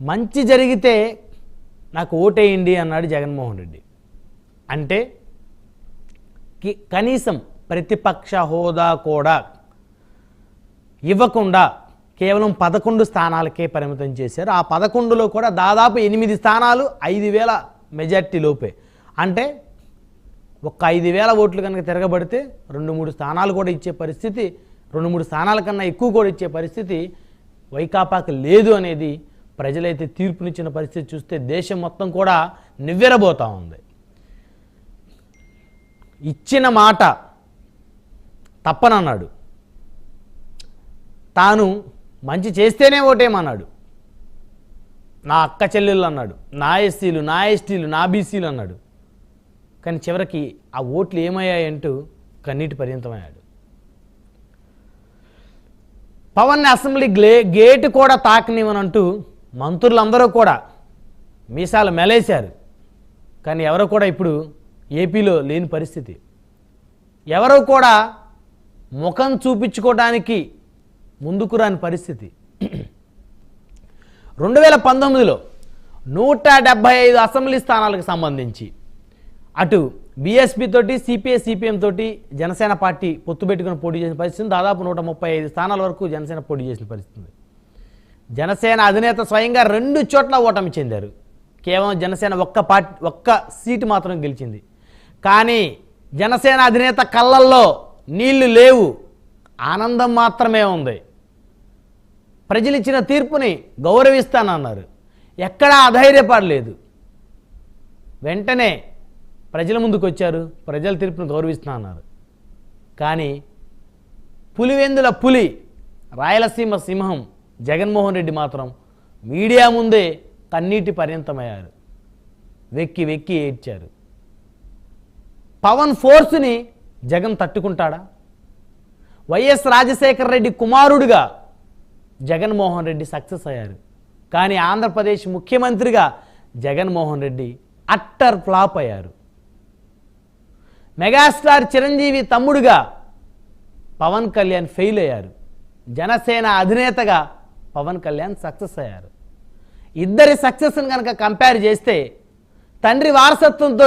మంచి జరిగితే నాకు ఓటేయండి అన్నాడు జగన్మోహన్ రెడ్డి. అంటే కి- కనీసం ప్రతిపక్ష హోదా కూడా ఇవ్వకుండా కేవలం పదకొండు స్థానాలకే పరిమితం చేశారు. ఆ పదకొండులో కూడా దాదాపు ఎనిమిది స్థానాలు ఐదు వేల మెజార్టీ లోపే. అంటే ఒక్క ఐదు వేల ఓట్లు కనుక తిరగబడితే రెండు మూడు స్థానాలు కూడా ఇచ్చే పరిస్థితి రెండు మూడు స్థానాల కన్నా ఎక్కువ కూడా ఇచ్చే పరిస్థితి వైకాపాకి లేదు అనేది ప్రజలైతే తీర్పునిచ్చిన పరిస్థితి చూస్తే దేశం మొత్తం కూడా నివ్వెరబోతా ఉంది. ఇచ్చిన మాట తప్పనన్నాడు. తాను మంచి చేస్తేనే ఓటేమన్నాడు. నా అక్క చెల్లెళ్ళు అన్నాడు నా ఎస్సీలు నా ఎస్టీలు నా బీసీలు అన్నాడు. కానీ చివరికి ఆ ఓట్లు ఏమయ్యాయంటూ కన్నీటి పర్యంతమయ్యాడు. పవన్ అసెంబ్లీ గ్లే గేటు కూడా తాకనివ్వనంటూ మంత్రులందరూ కూడా మీసాలు మెలేశారు. కానీ ఎవరు కూడా ఇప్పుడు ఏపీలో లేని పరిస్థితి. ఎవరు కూడా ముఖం చూపించుకోవడానికి ముందుకు రాని పరిస్థితి. రెండు వేల పంతొమ్మిదిలో నూట డెబ్భై ఐదు అసెంబ్లీ స్థానాలకు సంబంధించి అటు బీఎస్పీ తోటి సిపిఐ సిపిఎం తోటి జనసేన పార్టీ పొత్తు పెట్టుకుని పోటీ చేసిన పరిస్థితి దాదాపు నూట ముప్పై ఐదు స్థానాల వరకు జనసేన పోటీ చేసిన పరిస్థితి జనసేన అధినేత స్వయంగా రెండు చోట్ల ఓటమి చెందారు. కేవలం జనసేన ఒక్క పార్టీ ఒక్క సీటు మాత్రం గెలిచింది. కానీ జనసేన అధినేత కళ్ళల్లో నీళ్ళు లేవు. ఆనందం మాత్రమే ఉంది. ప్రజలు ఇచ్చిన తీర్పుని గౌరవిస్తానన్నారు. ఎక్కడా అధైర్యపడలేదు. వెంటనే ప్రజల ముందుకు వచ్చారు ప్రజల తీర్పును గౌరవిస్తానన్నారు. కానీ పులివెందుల పులి రాయలసీమ సింహం జగన్మోహన్ రెడ్డి మాత్రం మీడియా ముందే కన్నీటి పర్యంతమయ్యారు. వెక్కి వెక్కి ఏడ్చారు. పవన్ ఫోర్స్ని జగన్ తట్టుకుంటాడా? వైఎస్ రాజశేఖర రెడ్డి కుమారుడిగా జగన్మోహన్ రెడ్డి సక్సెస్ అయ్యారు. కానీ ఆంధ్రప్రదేశ్ ముఖ్యమంత్రిగా జగన్మోహన్ రెడ్డి అట్టర్ ఫ్లాప్ అయ్యారు. మెగాస్టార్ చిరంజీవి తమ్ముడుగా పవన్ కళ్యాణ్ ఫెయిల్ అయ్యారు. జనసేన అధినేతగా పవన్ కళ్యాణ్ సక్సెస్ అయ్యారు. ఇద్దరి సక్సెస్ని కనుక కంపేర్ చేస్తే తండ్రి వారసత్వంతో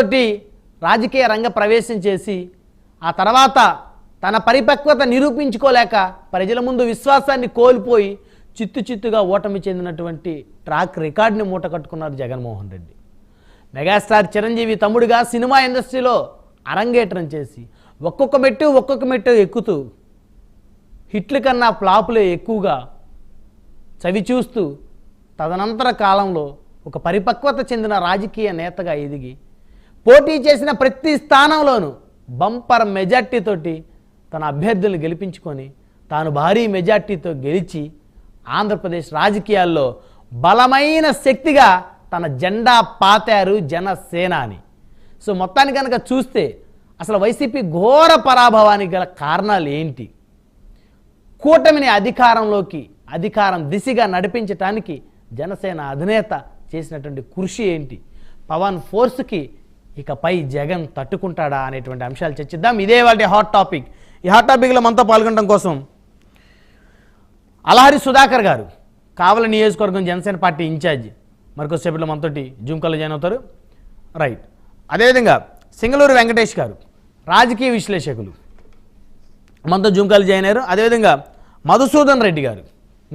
రాజకీయ రంగ ప్రవేశం చేసి ఆ తర్వాత తన పరిపక్వత నిరూపించుకోలేక ప్రజల ముందు విశ్వాసాన్ని కోల్పోయి చిత్తు చిత్తుగా ఓటమి చెందినటువంటి ట్రాక్ రికార్డుని మూట కట్టుకున్నారు జగన్మోహన్ రెడ్డి. మెగాస్టార్ చిరంజీవి తమ్ముడిగా సినిమా ఇండస్ట్రీలో అరంగేట్రం చేసి ఒక్కొక్క మెట్టు ఒక్కొక్క మెట్టు ఎక్కుతూ హిట్ల కన్నా ఫ్లాపులే ఎక్కువగా చవి చూస్తూ తదనంతర కాలంలో ఒక పరిపక్వత చెందిన రాజకీయ నేతగా ఎదిగి పోటీ చేసిన ప్రతి స్థానంలోనూ బంపర్ మెజార్టీతోటి తన అభ్యర్థులను గెలిపించుకొని తాను భారీ మెజార్టీతో గెలిచి ఆంధ్రప్రదేశ్ రాజకీయాల్లో బలమైన శక్తిగా తన జెండా పాతారు జనసేన అని సో మొత్తాన్ని కనుక చూస్తే అసలు వైసీపీ ఘోర పరాభవానికి గల కారణాలు ఏంటి? కూటమిని అధికారంలోకి అధికారం దిశగా నడిపించటానికి జనసేన అధినేత చేసినటువంటి కృషి ఏంటి? పవన్ ఫోర్స్కి ఇకపై జగన్ తట్టుకుంటాడా అనేటువంటి అంశాలు చర్చిద్దాం. ఇదే వాటి హాట్ టాపిక్. ఈ హాట్ టాపిక్లో మనతో పాల్గొనడం కోసం అలహరి సుధాకర్ గారు కావల నియోజకవర్గం జనసేన పార్టీ ఇన్ఛార్జ్. మరికొద్దిసేపట్లో మనతోటి జూమ్ కాల్లో జాయిన్ అవుతారు. రైట్. అదేవిధంగా సింగళూరు వెంకటేష్ గారు రాజకీయ విశ్లేషకులు. మనతో జూమ్ కాల్ జాయిన్ అయ్యారు. అదేవిధంగా మధుసూదన్ రెడ్డి గారు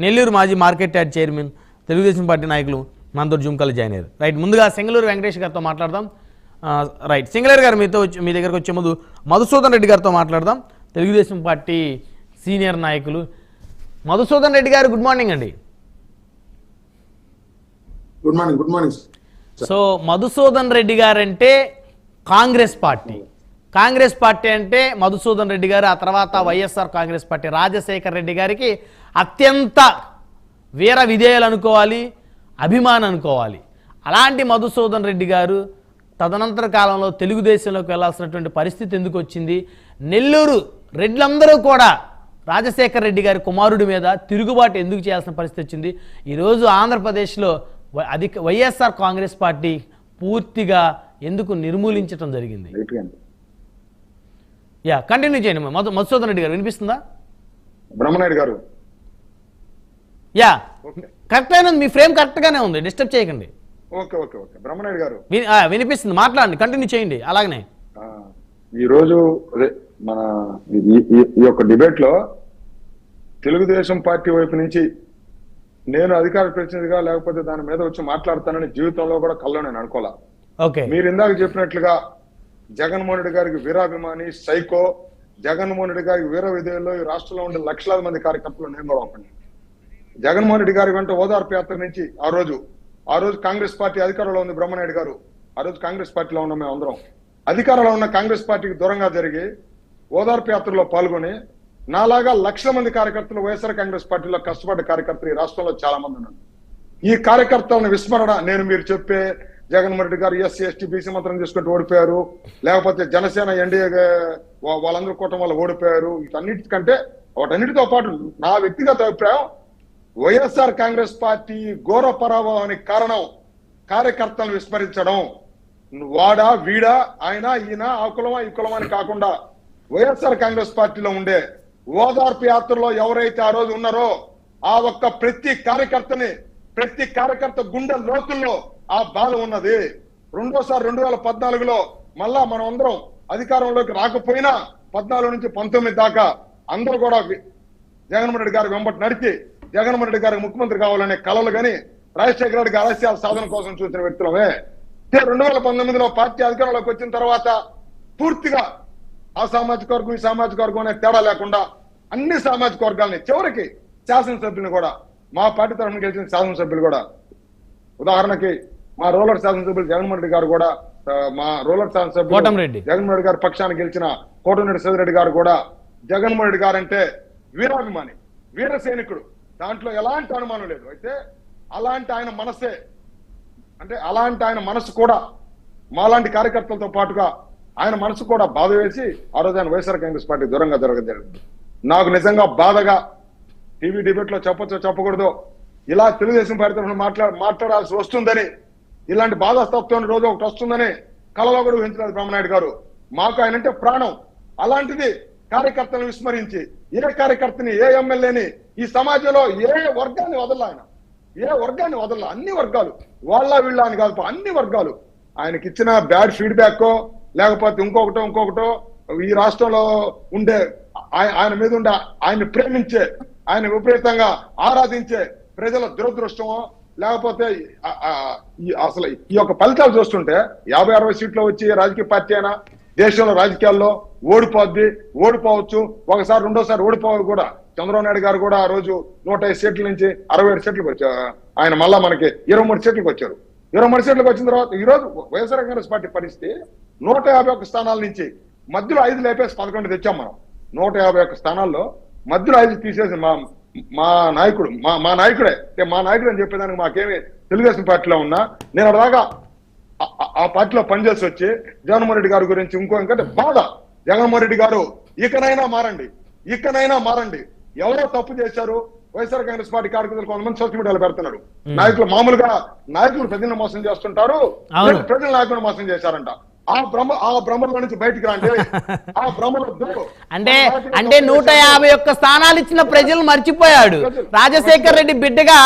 నెల్లూరు మాజీ market yard chairman Telugu Desam party నాయకులు మనతో జూమ్ కాల్ జాయిన్ అయ్యారు. రైట్ ముందుగా సింగళూరు వెంకటేష్ గారితో మాట్లాడదాం. రైట్ సింగళూరు గారు మీతో వచ్చి మీ దగ్గరకు వచ్చే ముందు మధుసూదన్ రెడ్డి గారితో మాట్లాడదాం. తెలుగుదేశం పార్టీ సీనియర్ నాయకులు మధుసూదన్ రెడ్డి గారు గుడ్ మార్నింగ్ అండి. Good morning good morning so Madhusudan Reddy guarantee Congress party. Congress party అంటే మధుసూదన్ రెడ్డి గారు ఆ తర్వాత YSR Congress party Rajasekhar Reddy గారికి అత్యంత వీర విధేయులు అనుకోవాలి అభిమానం అనుకోవాలి. అలాంటి మధుసూదన్ రెడ్డి గారు తదనంతర కాలంలో తెలుగుదేశంలోకి వెళ్ళాల్సినటువంటి పరిస్థితి ఎందుకు వచ్చింది? నెల్లూరు రెడ్లందరూ కూడా రాజశేఖర్ రెడ్డి గారి కుమారుడి మీద తిరుగుబాటు ఎందుకు చేయాల్సిన పరిస్థితి వచ్చింది? ఈరోజు ఆంధ్రప్రదేశ్లో అధిక వైఎస్ఆర్ కాంగ్రెస్ పార్టీ పూర్తిగా ఎందుకు నిర్మూలించడం జరిగింది? యా కంటిన్యూ చేయండి. మధు మధుసూదన్ రెడ్డి గారు వినిపిస్తుందా? బ్రహ్మనాయుడు గారు. యా. కరెక్ట్ అయినది మీ ఫ్రేమ్ కరెక్ట్గానే ఉంది డిస్టర్బ్ చేయకండి. Okay okay okay. బ్రహ్మనాయుడు గారు. వినిపిస్తుంది మాట్లాడండి కంటిన్యూ చేయండి అలాగనే. ఈ రోజు మన ఈ- యొక్క డిబేట్లో తెలుగుదేశం పార్టీ వైపు నుంచి నేను అధికార ప్రతినిధిగా లేకపోతే దాని మీద వచ్చి మాట్లాడతానని జీవితంలో కూడా కల్లో నేను అనుకోలే. ఓకే. మీరు ఇందాక చెప్పినట్లుగా జగన్మోహన్ రెడ్డి గారికి వీరాభిమాని సైకో జగన్మోహన్ రెడ్డి గారికి వీర విధేయుల్లో ఈ రాష్ట్రంలో ఉండే లక్షలాది మంది కార్యకర్తలు నేను కూడా జగన్మోహన్ రెడ్డి గారి వెంట ఓదార్పు యాత్ర నుంచి ఆ రోజు ఆ రోజు కాంగ్రెస్ పార్టీ అధికారంలో ఉంది బ్రహ్మనాయుడు గారు. ఆ రోజు కాంగ్రెస్ పార్టీలో ఉన్న మేము అందరం. అధికారంలో ఉన్న కాంగ్రెస్ పార్టీకి దూరంగా జరిగి ఓదార్పు యాత్రలో పాల్గొని నాలాగా లక్షల మంది కార్యకర్తలు వైఎస్ఆర్ కాంగ్రెస్ పార్టీలో కష్టపడ్డ కార్యకర్తలు ఈ రాష్ట్రంలో చాలా మంది ఉన్నారు. ఈ కార్యకర్తలను విస్మరణ నేను మీరు చెప్పే జగన్మోహన్ రెడ్డి గారు ఎస్సీ ఎస్టీ బీసీ మంత్రం తీసుకుంటూ ఓడిపోయారు. లేకపోతే జనసేన ఎన్డీఏ వాళ్ళందరూ కూటమి వల్ల ఓడిపోయారు. వీటన్నిటికంటే వాటన్నిటితో పాటు నా వ్యక్తిగత అభిప్రాయం వైఎస్ఆర్ కాంగ్రెస్ పార్టీ ఘోర పరాభవానికి కారణం కార్యకర్తలను విస్మరించడం. వాడా వీడా ఆయన ఈయన ఆ కులమా ఈ కులమా అని కాకుండా వైఎస్ఆర్ కాంగ్రెస్ పార్టీలో ఉండే ఓదార్పు యాత్రలో ఎవరైతే ఆ రోజు ఉన్నారో ఆ ఒక్క ప్రతి కార్యకర్తని ప్రతి కార్యకర్త గుండె లోతుల్లో ఆ బాధ ఉన్నది. రెండోసారి రెండు వేల పద్నాలుగులో మళ్ళా మనం అందరం అధికారంలోకి రాకపోయినా పద్నాలుగు నుంచి పంతొమ్మిది దాకా అందరూ కూడా జగన్మోహన్ రెడ్డి గారి వెంబటి నడిచి జగన్మోహన్ రెడ్డి గారికి ముఖ్యమంత్రి కావాలనే కలలు గాని రాజశేఖర రెడ్డి గారి ఆశయాల సాధన కోసం చూసిన వ్యక్తులమే. రెండు వేల పంతొమ్మిదిలో పార్టీ అధికారంలోకి వచ్చిన తర్వాత పూర్తిగా ఆ సామాజిక వర్గం ఈ సామాజిక వర్గం అనే తేడా లేకుండా అన్ని సామాజిక వర్గాలని చివరికి శాసనసభ్యులు కూడా మా పార్టీ తరఫున గెలిచిన శాసనసభ్యులు కూడా. ఉదాహరణకి మా రూరల్ శాసనసభ్యులు జగన్మోహన్ రెడ్డి గారు కూడా మా రూరల్ శాసనసభ్యులు. జగన్మోహన్ రెడ్డి గారి పక్షాన్ని గెలిచిన కోటమిరెడ్డి సోదరెడ్డి గారు కూడా జగన్మోహన్ రెడ్డి గారు అంటే వీరాభిమాని వీర సైనికుడు. దాంట్లో ఎలాంటి అనుమానం లేదు. అయితే అలాంటి ఆయన మనసే. అంటే అలాంటి ఆయన మనసు కూడా మాలాంటి కార్యకర్తలతో పాటుగా ఆయన మనసు కూడా బాధ వేసి ఆ రోజు ఆయన వైఎస్ఆర్ కాంగ్రెస్ పార్టీ దూరంగా జరగడం జరిగింది. నాకు నిజంగా బాధగా టీవీ డిబేట్లో చెప్పొచ్చో చెప్పకూడదు ఇలా తెలుగుదేశం పార్టీ తరఫున మాట్లా మాట్లాడాల్సి వస్తుందని ఇలాంటి బాధాస్తత్వం రోజు ఒకటి వస్తుందని కలలో కూడా ఊహించలేదు బ్రహ్మనాయుడు గారు. మాకు ఆయన అంటే ప్రాణం. అలాంటిది కార్యకర్తలను విస్మరించి ఏ కార్యకర్తని ఏ ఎమ్మెల్యేని ఈ సమాజంలో ఏ వర్గాన్ని వదల ఆయన? ఏ వర్గాన్ని వదల అన్ని వర్గాలు. వాళ్ళ వీళ్ళ అని కాదు అన్ని వర్గాలు. ఆయనకి ఇచ్చిన బ్యాడ్ ఫీడ్బ్యాక్ లేకపోతే ఇంకొకటో ఇంకొకటో ఈ రాష్ట్రంలో ఉండే ఆయన మీద ఉండే ఆయన్ని ప్రేమించే ఆయన విపరీతంగా ఆరాధించే ప్రజల దురదృష్టమో లేకపోతే అసలు ఈ యొక్క ఫలితాలు చూస్తుంటే యాభై అరవై సీట్లు వచ్చి రాజకీయ పార్టీ అయినా దేశంలో రాజకీయాల్లో ఓడిపోద్ది ఓడిపోవచ్చు ఒకసారి రెండోసారి ఓడిపోవాలి కూడా. చంద్రబాబు నాయుడు గారు కూడా ఆ రోజు నూట ఐదు సీట్ల నుంచి అరవై ఏడు సీట్లకు వచ్చారు. ఆయన మళ్ళా మనకి ఇరవై మూడు సీట్లకు వచ్చారు. ఇరవై మూడు సీట్లకు వచ్చిన తర్వాత ఈ రోజు వైఎస్ఆర్ కాంగ్రెస్ పార్టీ పరిస్థితి నూట యాభై ఒక్క స్థానాల నుంచి మధ్యలో ఐదు లేపేసి పదకొండు తెచ్చాం మనం. నూట యాభై ఒక్క స్థానాల్లో మధ్యలో ఐదు తీసేసి మా మా నాయకుడు మా మా నాయకుడే మా నాయకుడు అని చెప్పేదానికి మాకేమి తెలుగుదేశం పార్టీలో ఉన్నా నేను అలాగా ఆ- ఆ పార్టీలో పనిచేసి వచ్చి జగన్మోహన్ రెడ్డి గారి గురించి ఇంకో ఇంకంటే బాధ. జగన్మోహన్ రెడ్డి గారు ఇకనైనా మారండి. ఇకనైనా మారండి. ఎవరో తప్పు చేశారు వైఎస్ఆర్ కాంగ్రెస్ పార్టీ కార్యకర్తలు కొంతమంది సోషల్ మీడియాలో పెడుతున్నాడు నాయకులు మామూలుగా నాయకులు ప్రజలను మోసం చేస్తుంటారు ప్రజల నాయకులు మోసం చేశారంట. ఆ భ్రమ ఆ భ్రమలో నుంచి బయటికి రండి ఆ భ్రమలో. అంటే అంటే నూట. యాభై ఒక్క స్థానాలు ఇచ్చిన ప్రజలు మర్చిపోయాడు. రాజశేఖర్ రెడ్డి బిడ్డగా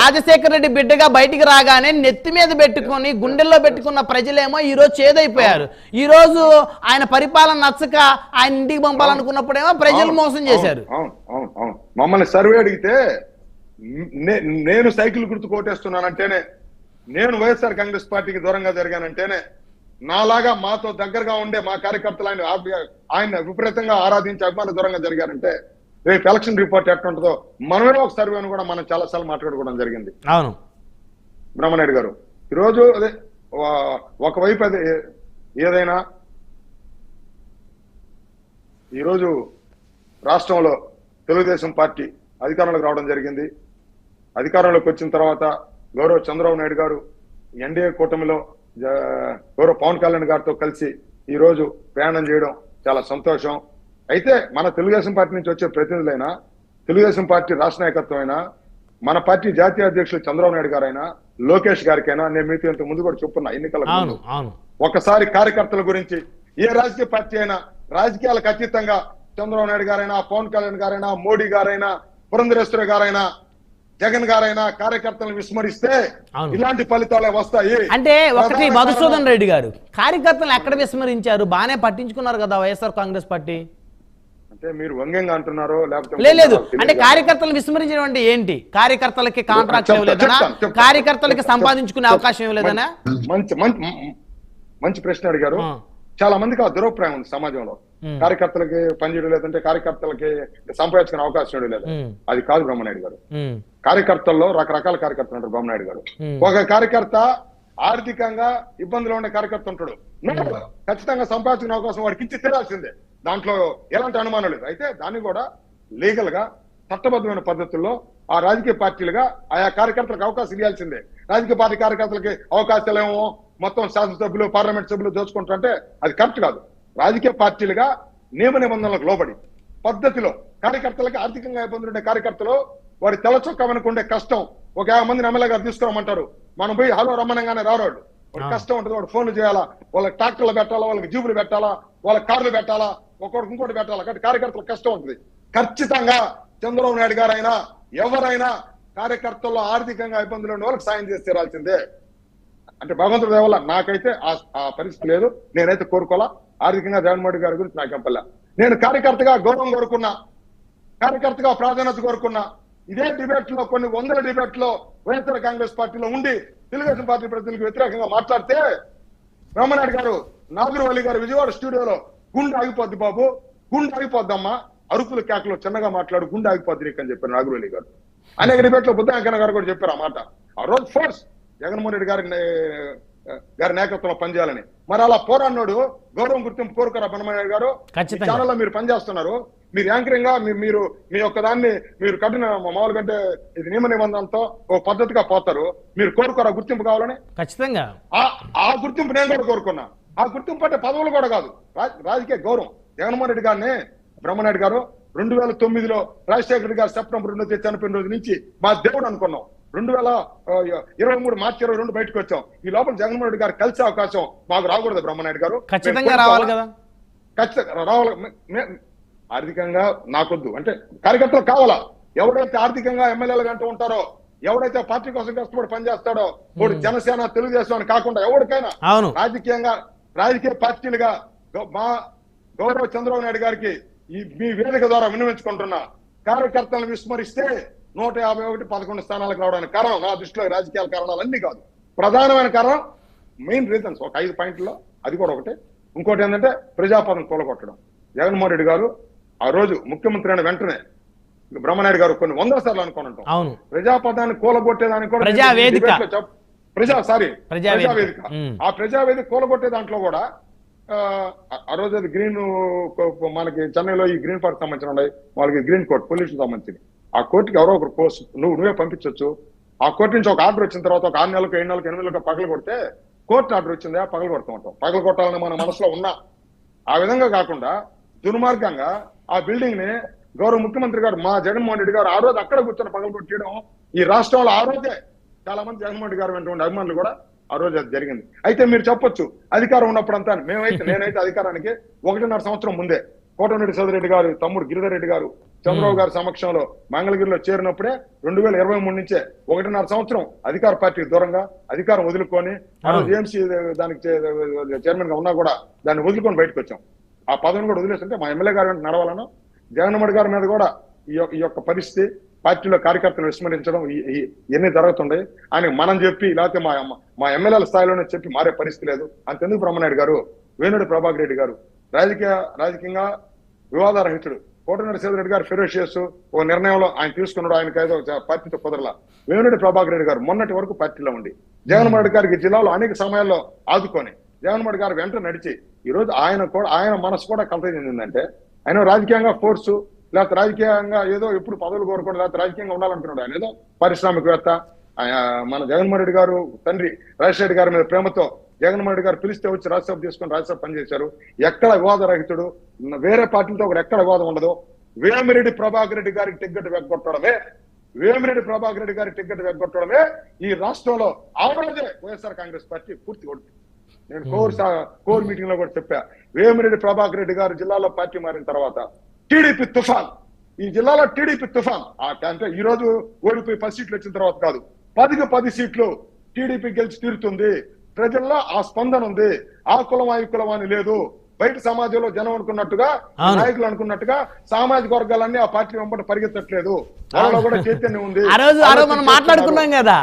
రాజశేఖర్ రెడ్డి బిడ్డగా బయటికి రాగానే నెత్తి మీద పెట్టుకొని గుండెల్లో పెట్టుకున్న ప్రజలేమో ఈ రోజు చేదైపోయారు. ఈ రోజు ఆయన పరిపాలన నచ్చక ఆయన ఇంటికి పంపాలనుకున్నప్పుడేమో ప్రజలు మోసం చేశారు. మమ్మల్ని సర్వే అడిగితే నేను సైకిల్ గుర్తు కోటేస్తున్నానంటేనే నేను వైఎస్ఆర్ కాంగ్రెస్ పార్టీకి దూరంగా జరిగానంటేనే నాలాగా మాతో దగ్గరగా ఉండే మా కార్యకర్తలు ఆయన ఆయన విపరీతంగా ఆరాధించి అభిమాన దూరంగా జరిగారంటే రేపు ఎలక్షన్ రిపోర్ట్ ఎట్లుంటుందో మనమే ఒక సర్వేను కూడా మనం చాలా సార్లు మాట్లాడుకోవడం జరిగింది. అవును. బ్రహ్మనాయుడు గారు ఈరోజు అదే ఒకవైపు అదే ఏదైనా ఈరోజు రాష్ట్రంలో తెలుగుదేశం పార్టీ అధికారంలోకి రావడం జరిగింది. అధికారంలోకి వచ్చిన తర్వాత గౌరవ చంద్రబాబు నాయుడు గారు ఎన్డీఏ కూటమిలో గౌరవ పవన్ కళ్యాణ్ గారితో కలిసి ఈ రోజు ప్రయాణం చేయడం చాలా సంతోషం. అయితే మన తెలుగుదేశం పార్టీ నుంచి వచ్చే ప్రతినిధులైనా తెలుగుదేశం పార్టీ రాష్ట్ర నాయకత్వం అయినా మన పార్టీ జాతీయ అధ్యక్షులు చంద్రబాబు నాయుడు గారైనా లోకేష్ గారికైనా నేను మీతో ఇంత ముందు కూడా చెప్పున్నా ఎన్నికల ఒకసారి కార్యకర్తల గురించి ఏ రాజకీయ పార్టీ అయినా రాజకీయాలకు అతీతంగా చంద్రబాబు నాయుడు గారైనా పవన్ కళ్యాణ్ గారైనా మోడీ గారైనా పురంధరేశ్వరి గారైనా జగన్ గారైనా కార్యకర్తలను విస్మరిస్తే. ఇలాంటి ఫలితాలే వస్తాయి అంటే ఒకటి మధుసూదన్ రెడ్డి గారు కార్యకర్తలు ఎక్కడ విస్మరించారు బాగానే పట్టించుకున్నారు కదా వైఎస్ఆర్ కాంగ్రెస్ పార్టీ అంటే మీరు వ్యంగ్యంగా అంటున్నారో లేకపోతే లేదు. అంటే కార్యకర్తలు విస్మరించడం అంటే ఏంటి కార్యకర్తలకి కాంట్రాక్ట్ ఇవ్వలేదనా. కార్యకర్తలకి సంపాదించుకునే. అవకాశం ఇవ్వలేదనా మంచి మంచి మంచి ప్రశ్న అడిగారు. చాలా మందికి ఆ దురభిప్రాయం ఉంది సమాజంలో. కార్యకర్తలకి పనిచేయడం లేదంటే కార్యకర్తలకి సంపాదించుకునే అవకాశం లేదు. అది కాదు బ్రహ్మనాయుడు గారు. కార్యకర్తల్లో రకరకాల కార్యకర్తలు ఉంటారు బ్రహ్మనాయుడు గారు. ఒక కార్యకర్త ఆర్థికంగా ఇబ్బందులు ఉండే కార్యకర్త ఉంటాడు. ఖచ్చితంగా సంపాదించిన అవకాశం వాడికి ఇచ్చి తీరాల్సిందే. దాంట్లో ఎలాంటి అనుమానం లేదు. అయితే దాన్ని కూడా లీగల్గా చట్టబద్ధమైన పద్ధతుల్లో ఆ రాజకీయ పార్టీలుగా ఆయా కార్యకర్తలకు అవకాశం ఇవ్వాల్సిందే. రాజకీయ పార్టీ కార్యకర్తలకి అవకాశాలు ఏమో మొత్తం శాసనసభ్యులు పార్లమెంట్ సభ్యులు దోచుకుంటారంటే అది కరెక్ట్ కాదు. రాజకీయ పార్టీలుగా నియమ నిబంధనలకు లోబడి పద్ధతిలో కార్యకర్తలకి ఆర్థికంగా ఇబ్బందులు ఉండే కార్యకర్తలు వారి తెల్ల చొక్కా వెనక ఉండే కష్టం. ఒక యాభై మందిని ఎమ్మెల్యే గారు తీసుకురమ్మంటారు. మనం పోయి హలో రమ్మనంగానే రారోడు వాడు. కష్టం ఉంటుంది. వాడు ఫోన్లు చేయాలా? వాళ్ళకి ట్రాక్టర్లు పెట్టాలా? వాళ్ళకి జీబులు పెట్టాలా? వాళ్ళకి కార్లు పెట్టాలా? ఒక్కొక్కటి ఇంకోటి పెట్టాలా? కాబట్టి కార్యకర్తలకు కష్టం ఉంటుంది. ఖచ్చితంగా చంద్రబాబు నాయుడు గారైనా ఎవరైనా కార్యకర్తల్లో ఆర్థికంగా ఇబ్బందులు ఉండే వాళ్ళకి సాయం చేసి తీరాల్సిందే. అంటే భగవంతుడి దయ వల్ల నాకైతే ఆ- ఆ పరిస్థితి లేదు. నేనైతే కోరుకోవాలా. ఆర్థికంగా జగన్మోహన్ రెడ్డి గారి గురించి నాకు పల్లె నేను కార్యకర్తగా గౌరవం కోరుకున్నా కార్యకర్తగా ప్రాధాన్యత కోరుకున్నా ఇదే డిబేట్లో కొన్ని వందల డిబేట్లో వైఎస్ఆర్ కాంగ్రెస్ పార్టీలో ఉండి తెలుగుదేశం పార్టీ ప్రజలకు వ్యతిరేకంగా మాట్లాడితే రామనాయుడు గారు నాగరవల్లి గారు విజయవాడ స్టూడియోలో గుండె ఆగిపోద్ది బాబు గుండె ఆగిపోద్దమ్మా అరుపుల కేకలో చిన్నగా మాట్లాడు గుండె ఆగిపోద్ది నీకు అని చెప్పారు నాగరవల్లి గారు. అనేక డిబేట్లో బుద్ధ వెంకన్న గారు కూడా చెప్పారు ఆ మాట. ఆ రోజు ఫోర్స్ జగన్మోహన్ రెడ్డి గారి గారి నాయకత్వంలో పనిచేయాలని. మరి అలా పోరాడినోడు గౌరవం గుర్తింపు కోరుకోరా బ్రహ్మనాయుడు గారు. ఛానల్లో మీరు పనిచేస్తున్నారు. మీరు యాంకరింగ్గా మీరు మీ యొక్క దాన్ని మీరు కఠిన మామూలుగా అంటే ఇది నియమ నిబంధనలతో ఓ పద్ధతిగా పోతారు. మీరు కోరుకోరా గుర్తింపు కావాలని. ఖచ్చితంగా. ఆ ఆ గుర్తింపు నేను కూడా కోరుకున్నా. ఆ గుర్తింపు అంటే పదవులు కూడా కాదు. రాజకీయ గౌరవం. జగన్మోహన్ రెడ్డి గారిని బ్రహ్మనాయుడు గారు రెండు వేల తొమ్మిదిలో రాజశేఖర రెడ్డి గారు సెప్టెంబర్ రెండో తేదీ చనిపోయిన రోజు నుంచి మా దేవుడు అనుకున్నాం. రెండు వేల ఇరవై మూడు మార్చి ఇరవై రెండు బయటకు వచ్చాం. ఈ లోపల జగన్మోహన్ రెడ్డి గారు కలిసే అవకాశం మాకు రాకూడదు బ్రహ్మనాయుడు గారు. ఖచ్చితంగా రావాలి? కదా? ఖచ్చితంగా రావాలి. ఆర్థికంగా నాకొద్దు. అంటే కార్యకర్తలు కావాలా? ఎవరైతే ఆర్థికంగా ఎమ్మెల్యేలు అంటూ ఉంటారో ఎవడైతే పార్టీ కోసం కష్టపడి పనిచేస్తాడో వాడు జనసేన తెలుగుదేశం అని కాకుండా ఎవరికైనా రాజకీయంగా రాజకీయ పార్టీలుగా మా గౌరవ చంద్రబాబు నాయుడు గారికి ఈ మీ వేదిక ద్వారా విన్నవించుకుంటున్నా కార్యకర్తలను విస్మరిస్తే నూట యాభై ఒకటి పదకొండు స్థానాలకు రావడానికి కారణం నా దృష్టిలో రాజకీయాల కారణాలు అన్ని కాదు. ప్రధానమైన కారణం మెయిన్ రీజన్స్ ఒక ఐదు పాయింట్లో అది కూడా ఒకటే. ఇంకోటి ఏంటంటే ప్రజాపాలన కూలగొట్టడం. జగన్మోహన్ రెడ్డి గారు ఆ రోజు ముఖ్యమంత్రి అయిన వెంటనే బ్రహ్మనాయుడు గారు కొన్ని వందల సార్లు అనుకుని ఉంటాం ప్రజాపదాన్ని కూలగొట్టేదానికి కూడా ప్రజా సారీ ప్రజా వేదిక. ప్రజావేదిక. ఆ ప్రజావేదిక కూలగొట్టే దాంట్లో కూడా ఆ, రోజు అది గ్రీన్ మనకి చెన్నైలో ఈ గ్రీన్ పార్క్ సంబంధించిన ఉన్నాయి. వాళ్ళకి గ్రీన్ కోర్ట్ పొల్యూషన్ సంబంధించింది ఆ కోర్టుకి ఎవరో ఒకరు పోస్ట్ నువ్వు నువ్వే పంపించవచ్చు ఆ కోర్టు నుంచి ఒక ఆర్డర్ వచ్చిన తర్వాత ఒక ఆరు నెలలకు ఏడు నెలలకు ఎనిమిది నెలలకు పగలు కొడితే కోర్టు ఆర్డర్ వచ్చిందా పగలు కొడుతూ ఉంటాం. పగలు కొట్టాలని మన మనసులో ఉన్నా. ఆ విధంగా కాకుండా దుర్మార్గంగా ఆ బిల్డింగ్ని గౌరవ ముఖ్యమంత్రి గారు మా జగన్మోహన్ రెడ్డి గారు ఆ రోజు అక్కడ కూర్చొని పగలు కొట్టడం ఈ రాష్ట్రంలో ఆ రోజే చాలా మంది జగన్మోహన్ రెడ్డి గారు వెంట అభిమానులు కూడా ఆ రోజు అది జరిగింది. అయితే మీరు చెప్పొచ్చు అధికారం ఉన్నప్పుడు అంతా మేమైతే నేనైతే అధికారానికి ఒకటిన్నర సంవత్సరం ముందే కోటమిరెడ్డి సోదరెడ్డి గారు తమ్ముడు గిరిధర్ రెడ్డి గారు చంద్రబాబు గారి సమక్షంలో మంగళగిరిలో చేరినప్పుడే రెండు వేల ఇరవై మూడు నుంచే ఒకటిన్నర సంవత్సరం అధికార పార్టీకి దూరంగా అధికారం వదులుకొని ఏఎంసీ దానికి చైర్మన్గా ఉన్నా కూడా దాన్ని వదులుకొని బయటకు వచ్చాం ఆ పదవిని కూడా వదిలేస్తుంటే మా ఎమ్మెల్యే గారు నడవాలను. జగన్మోహన్ గారి మీద కూడా ఈ యొక్క- పరిస్థితి పార్టీలో కార్యకర్తలు విస్మరించడం ఇవన్నీ జరుగుతుండే ఆయన మనం చెప్పి లేకపోతే మా మా ఎమ్మెల్యేల స్థాయిలోనే చెప్పి మారే పరిస్థితి లేదు. అంతెందుకు బ్రహ్మనాయుడు గారు వేణుడి ప్రభాకర్ రెడ్డి గారు. రాజకీయ రాజకీయంగా వివాదారహితుడు కోటమిరెడ్డి రెడ్డి గారు ఫిరోషియస్ ఓ నిర్ణయంలో ఆయన తీసుకున్నాడు. ఆయనకి ఏదో పార్టీతో కుదరలా. వేమిరెడ్డి ప్రభాకర్ రెడ్డి గారు మొన్నటి వరకు పార్టీలో ఉండి. జగన్మోహన్ రెడ్డి గారికి జిల్లాలో అనేక సమయాల్లో ఆదుకొని జగన్మోహన్ రెడ్డి గారు వెంట నడిచి ఈ రోజు ఆయన కూడా ఆయన మనసు కూడా కలత చెందిందంటే ఆయన రాజకీయంగా ఫోర్సు లేకపోతే రాజకీయంగా ఏదో ఎప్పుడు పదవులు కోరుకోవడం లేకపోతే రాజకీయంగా ఉండాలనుకున్నాడు. ఆయన ఏదో పారిశ్రామికవేత్త ఆయన మన జగన్మోహన్ రెడ్డి గారు తండ్రి రాజశేఖర్ గారి మీద ప్రేమతో జగన్మోహన్ రెడ్డి గారు పిలిస్తే వచ్చి రాజ్యసభ తీసుకొని రాజ్యసభ పనిచేశారు ఎక్కడ వివాదరహితుడు వేరే పార్టీలతో ఒకరు ఎక్కడ వివాదం ఉండదు. వేమిరెడ్డి ప్రభాకర్ రెడ్డి గారికి టికెట్ వెగ్గొట్టడమే. వేమిరెడ్డి ప్రభాకర్ రెడ్డి గారి టికెట్ వెగ్గొట్టడమే ఈ రాష్ట్రంలో ఆ రోజే వైఎస్ఆర్ కాంగ్రెస్ పార్టీ పూర్తి ఓడిపోయింది నేను కోర్ కోర్ మీటింగ్లో కూడా చెప్పా. వేమిరెడ్డి ప్రభాకర్ రెడ్డి గారు జిల్లాలో పార్టీ మారిన తర్వాత టీడీపీ తుఫాన్. ఈ జిల్లాలో టీడీపీ తుఫాన్. ఆ అంటే ఈ రోజు ఓడిపోయి పది సీట్లు వచ్చిన తర్వాత కాదు. పదికి పది సీట్లు టీడీపీ గెలిచి తీరుతుంది. ప్రజల్లో ఆ స్పందన ఉంది. ఆ కులం ఆ కులం అని లేదు. బయట సమాజంలో జనం అనుకున్నట్టుగా. నాయకులు అనుకున్నట్టుగా సామాజిక వర్గాలన్నీ ఆ పార్టీ వెంబడి పరిగెత్తట్లేదు. వాళ్ళలో కూడా చైతన్యం ఉంది. ఆ రోజు ఆ రోజు మనం మాట్లాడుకున్నాం కదా.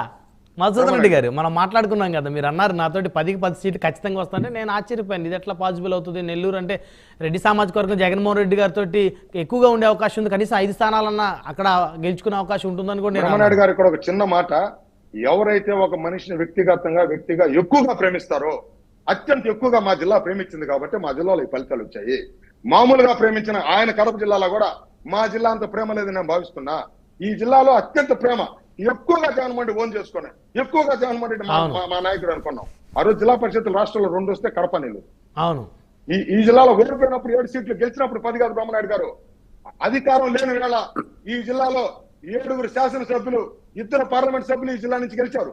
మధుసూదన్ రెడ్డి. గారు మనం మాట్లాడుకున్నాం కదా. మీరు అన్నారు నాతోటి పదికి పది సీట్లు ఖచ్చితంగా వస్తుంటే నేను ఆశ్చర్యపోయాను. ఇది ఎట్లా పాసిబుల్ అవుతుంది? నెల్లూరు అంటే రెడ్డి సామాజిక వర్గం జగన్మోహన్ రెడ్డి గారితో ఎక్కువగా ఉండే అవకాశం ఉంది. కనీసం ఐదు స్థానాలన్నా అక్కడ గెలుచుకునే అవకాశం ఉంటుందని కూడా నేను. గారు ఇక్కడ ఒక చిన్న మాట. ఎవరైతే ఒక మనిషిని వ్యక్తిగతంగా వ్యక్తిగా ఎక్కువగా ప్రేమిస్తారో అత్యంత ఎక్కువగా మా జిల్లా ప్రేమించింది కాబట్టి మా జిల్లాలో ఈ ఫలితాలు వచ్చాయి. మామూలుగా ప్రేమించిన ఆయన కడప జిల్లాలో కూడా మా జిల్లా అంత ప్రేమ లేదని నేను భావిస్తున్నా. ఈ జిల్లాలో అత్యంత ప్రేమ. ఎక్కువగా జగన్మోహన్ రెడ్డి ఓన్ చేసుకుని ఎక్కువగా జగన్మోహన్ రెడ్డి మా- అవును. మా- మా నాయకుడు అనుకున్నాం. ఆ రోజు జిల్లా పరిషత్తులు రాష్ట్రంలో రెండు వస్తే కడప నీళ్ళు. అవును. ఈ ఈ జిల్లాలో ఓడిపోయినప్పుడు ఏడు సీట్లు గెలిచినప్పుడు పది కాదు బ్రహ్మనాయుడు గారు. అధికారం లేని వేళ ఈ జిల్లాలో ఏడుగురు శాసనసభ్యులు ఇద్దరు పార్లమెంట్ సభ్యులు ఈ జిల్లా నుంచి గెలిచారు.